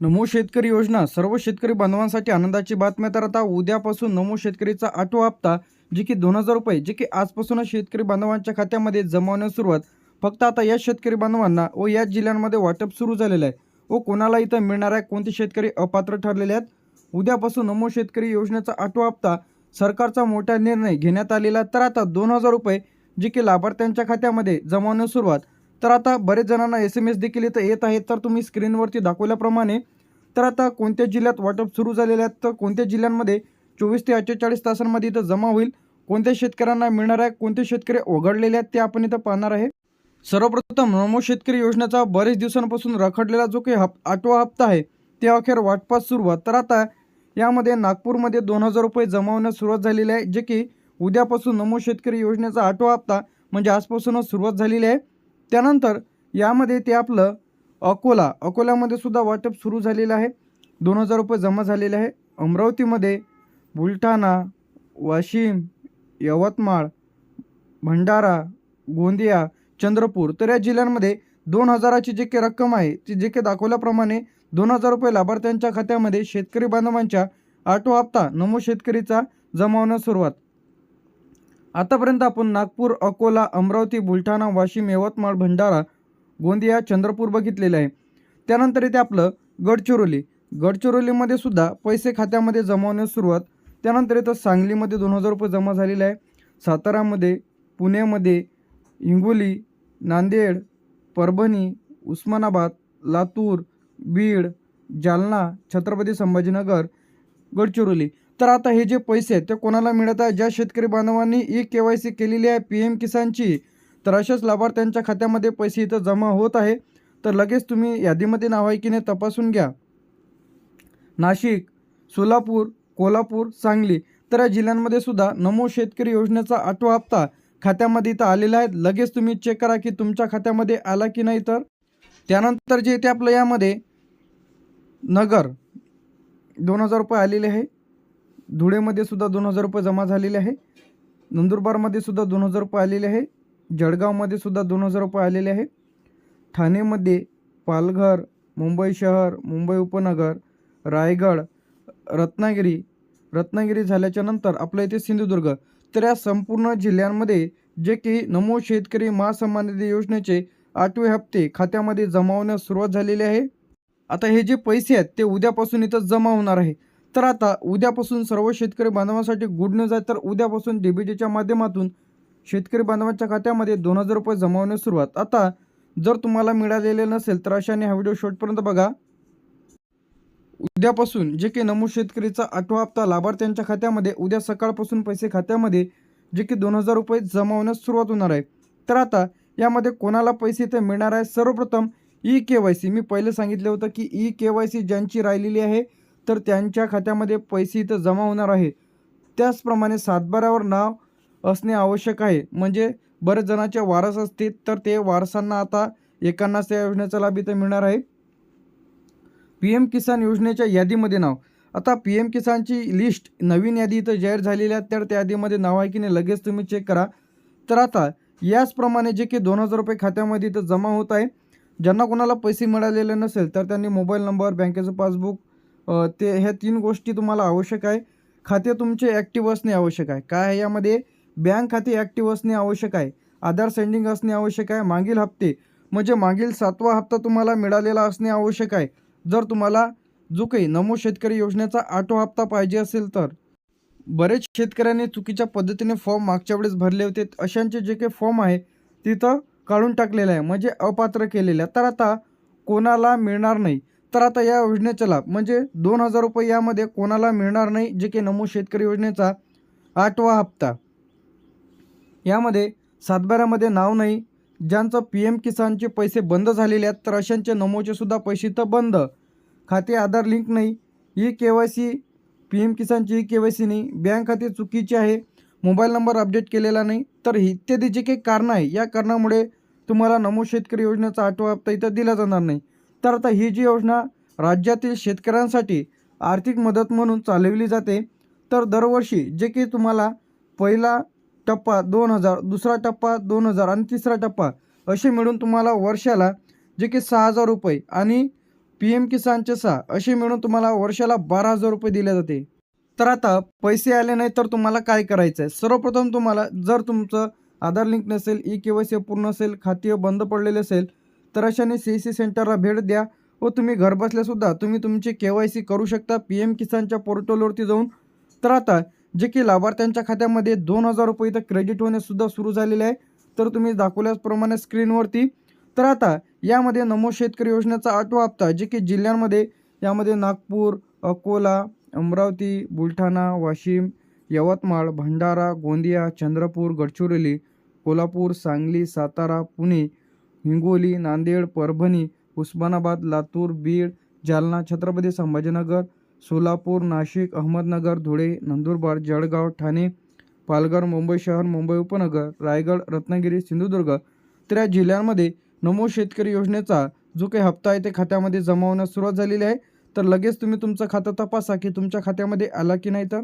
नमो शेतकरी योजना सर्व शेतकरी बांधवांसाठी आनंदाची बातमी. तर आता उद्यापासून नमो शेतकरीचा आठवा हप्ता जे की दोन हजार रुपये जे की आजपासूनच शेतकरी बांधवांच्या खात्यामध्ये जमावण्यास सुरुवात. फक्त आता या शेतकरी बांधवांना व या जिल्ह्यांमध्ये वाटप सुरू झालेलं आहे. व कोणाला इथं मिळणाऱ्या कोणते शेतकरी अपात्र ठरलेले आहेत? उद्यापासून नमो शेतकरी योजनेचा आठवा हप्ता सरकारचा मोठा निर्णय घेण्यात आलेला तर आता दोन हजार रुपये जे की लाभार्थ्यांच्या खात्यामध्ये जमावण्यास सुरुवात. तर आता बरेच जणांना एस एम एस देखील इथं येत आहेत. तर तुम्ही स्क्रीनवरती दाखवल्याप्रमाणे तर आता कोणत्या जिल्ह्यात वाटप सुरू झालेले आहेत तर कोणत्या जिल्ह्यांमध्ये चोवीस ते अठ्ठेचाळीस तासांमध्ये इथं जमा होईल? कोणत्या शेतकऱ्यांना मिळणार आहे? कोणते शेतकरी ओघडलेले आहेत ते आपण इथं पाहणार आहे. सर्वप्रथम नमो शेतकरी योजनेचा बरेच दिवसांपासून रखडलेला जो काही हप आठवा हप्ता आहे ते अखेर वाटपास सुरुवात. तर आता यामध्ये नागपूरमध्ये दोन हजार रुपये जमा होण्यास सुरुवात झालेली आहे जे की उद्यापासून नमो शेतकरी योजनेचा आठवा हप्ता म्हणजे आजपासूनच सुरुवात झालेली आहे. त्यानंतर यामध्ये ते आपलं अकोला अकोल्यामध्ये सुद्धा वाटप सुरू झालेलं आहे. दोन हजार रुपये जमा झालेले आहे. अमरावतीमध्ये बुलढाणा वाशिम यवतमाळ भंडारा गोंदिया चंद्रपूर तर या जिल्ह्यांमध्ये दोन हजाराची जे काही रक्कम आहे ती जे काही दाखवल्याप्रमाणे दोन हजार रुपये लाभार्थ्यांच्या खात्यामध्ये शेतकरी बांधवांच्या आठवा हप्ता नमो शेतकरीचा जमावण्यास सुरुवात. आतापर्यंत आपण नागपूर अकोला अमरावती बुलढाणा वाशिम यवतमाळ भंडारा गोंदिया चंद्रपूर बघितलेले आहे. त्यानंतर इथे आपलं गडचिरोली. गडचिरोलीमध्ये सुद्धा पैसे खात्यामध्ये जमा होण्यास सुरुवात. त्यानंतर इथं सांगलीमध्ये दोन हजार रुपये जमा झालेले आहे. सातारामध्ये पुण्यामध्ये हिंगोली नांदेड परभणी उस्मानाबाद लातूर बीड जालना छत्रपती संभाजीनगर गडचिरोली. तर आता हे जे पैसे आहेत ते कोणाला मिळत आहे? ज्या शेतकरी बांधवांनी ई के वाय सी केलेली आहे पी एम किसानची तर अशाच लाभार्थ्यांच्या खात्यामध्ये पैसे इथं जमा होत आहे. तर लगेच तुम्ही यादीमध्ये नाव आहे की नाही तपासून घ्या. नाशिक सोलापूर कोल्हापूर सांगली तर या जिल्ह्यांमध्ये सुद्धा नमो शेतकरी योजनेचा आठवा हप्ता खात्यामध्ये इथं आलेला आहे. लगेच तुम्ही चेक करा की तुमच्या खात्यामध्ये आला की नाही तर. त्यानंतर जे येते आपलं यामध्ये नगर दोन हजार रुपये आलेले आहे. धुळेमध्ये सुद्धा दोन हजार रुपये जमा झालेले आहे. नंदुरबारमध्ये सुद्धा दोन हजार रुपये आलेले आहे. जळगावमध्ये सुद्धा दोन हजार रुपये आलेले आहे. ठाणेमध्ये पालघर मुंबई शहर मुंबई उपनगर रायगड रत्नागिरी रत्नागिरी झाल्याच्यानंतर आपल्या इथे सिंधुदुर्ग. तर या संपूर्ण जिल्ह्यांमध्ये जे की नमो शेतकरी महासन्मान निधी योजनेचे आठवे हप्ते खात्यामध्ये जमा होण्यास सुरुवात झालेली आहे. आता हे जे पैसे आहेत ते उद्यापासून इथं जमा होणार आहे. तर आता उद्यापासून सर्व शेतकरी बांधवांसाठी गुड न्यूज आहे. तर उद्यापासून डीबीटीच्या माध्यमातून शेतकरी बांधवांच्या खात्यामध्ये दोन हजार रुपये जमावण्यास सुरुवात. आता जर तुम्हाला मिळालेले नसेल तर अशाने हा व्हिडिओ शेवटपर्यंत बघा. उद्यापासून जे की नमूद शेतकरीचा आठवा हप्ता लाभार्थ्यांच्या खात्यामध्ये उद्या सकाळपासून पैसे खात्यामध्ये जे की दोन हजार रुपये जमावण्यास सुरुवात होणार आहे. तर आता यामध्ये कोणाला पैसे इथे मिळणार आहे? सर्वप्रथम ई के वाय सी. मी पहिले सांगितलं होतं की ई के वाय सी ज्यांची राहिलेली आहे तर त्यांच्या खात्यामध्ये पैसे इथं जमा होणार आहे. त्याचप्रमाणे सातबाऱ्यावर नाव असणे आवश्यक आहे. म्हणजे बरेच जणांचे वारस असतील तर ते वारसांना आता एकांनाच त्या योजनेचा लाभ इथं मिळणार आहे. पी एम किसान योजनेच्या यादीमध्ये नाव. आता पी एम किसानची लिस्ट नवीन यादी इथं जाहीर झालेली आहे. तर त्या यादीमध्ये नाव आहे की नाही लगेच तुम्ही चेक करा. तर आता याचप्रमाणे जे की दोन हजार रुपये खात्यामध्ये इथं जमा होत आहे. ज्यांना कोणाला पैसे मिळालेले नसेल तर त्यांनी मोबाईल नंबर बँकेचं पासबुक ते ह्या तीन गोष्टी तुम्हाला आवश्यक आहे. खाते तुमचे ॲक्टिव्ह असणे आवश्यक आहे. काय आहे यामध्ये? बँक खाते ॲक्टिव्ह असणे आवश्यक आहे. आधार सेंडिंग असणे आवश्यक आहे. मागील हप्ते म्हणजे मागील सातवा हप्ता तुम्हाला मिळालेला असणे आवश्यक आहे. जर तुम्हाला जो काही नमो शेतकरी योजनेचा आठवा हप्ता पाहिजे असेल तर. बरेच शेतकऱ्यांनी चुकीच्या पद्धतीने फॉर्म मागच्या वेळेस भरले होते. अशांचे जे काही फॉर्म आहे तिथं काढून टाकलेलं आहे. म्हणजे अपात्र केलेलं आहे. तर आता कोणाला मिळणार नाही. तर आता या योजनेचा लाभ म्हणजे दोन हजार रुपये यामध्ये कोणाला मिळणार नाही जे की नमो शेतकरी योजनेचा आठवा हप्ता. यामध्ये सातबाऱ्यामध्ये नाव नाही ज्यांचं पी एम किसानचे पैसे बंद झालेले आहेत तर अशांचे नमोचे सुद्धा पैसे तर बंद. खाते आधार लिंक नाही E K Y C P M किसानची E K Y C नाही बँक खाते चुकीचे आहे मोबाईल नंबर अपडेट केलेला नाही तर इत्यादी जे काही कारणं आहे या कारणामुळे तुम्हाला नमो शेतकरी योजनेचा आठवा हप्ता इथं दिला जाणार नाही. तर आता ही जी योजना राज्यातील शेतकऱ्यांसाठी आर्थिक मदत म्हणून चालवली जाते तर दरवर्षी जे की तुम्हाला पहिला टप्पा दोन हजार दुसरा टप्पा दोन हजार आणि तिसरा टप्पा असे मिळून तुम्हाला वर्षाला जे की सहा हजार रुपये आणि पी एम किसानचे सहा असे मिळून तुम्हाला वर्षाला बारा हजार रुपये दिले जाते. तर आता पैसे आले नाही तर तुम्हाला काय करायचं आहे? सर्वप्रथम तुम्हाला जर तुमचं आधार लिंक नसेल ई के वाय सी पूर्ण असेल खाते बंद पडलेले असेल तर अशाने सी सी सेंटरला भेट द्या व तुम्ही घरबसल्यासुद्धा तुम्ही तुमची के वाय सी करू शकता. पी एम किसानच्या पोर्टलवरती जाऊन. तर आता जे की लाभार्थ्यांच्या खात्यामध्ये दोन हजार रुपये इथं क्रेडिट होणेसुद्धा सुरू झालेले आहे. तर तुम्ही दाखवल्याप्रमाणे स्क्रीनवरती तर आता यामध्ये नमो शेतकरी योजनेचा आठवा हप्ता जे की जिल्ह्यांमध्ये यामध्ये नागपूर अकोला अमरावती बुलढाणा वाशिम यवतमाळ भंडारा गोंदिया चंद्रपूर गडचिरोली कोल्हापूर सांगली सातारा पुणे हिंगोली नांदेड परभणी उस्मानाबाद लातूर बीड जालना छत्रपती संभाजीनगर सोलापूर नाशिक अहमदनगर धुळे नंदुरबार जळगाव ठाणे पालघर मुंबई शहर मुंबई उपनगर रायगड रत्नागिरी सिंधुदुर्ग. तर या जिल्ह्यांमध्ये नमो शेतकरी योजनेचा जो काही हप्ता आहे ते खात्यामध्ये जमा होण्यास सुरुवात झालेली आहे. तर लगेच तुम्ही तुमचं खातं तपासा की तुमच्या खात्यामध्ये आला की नाही तर?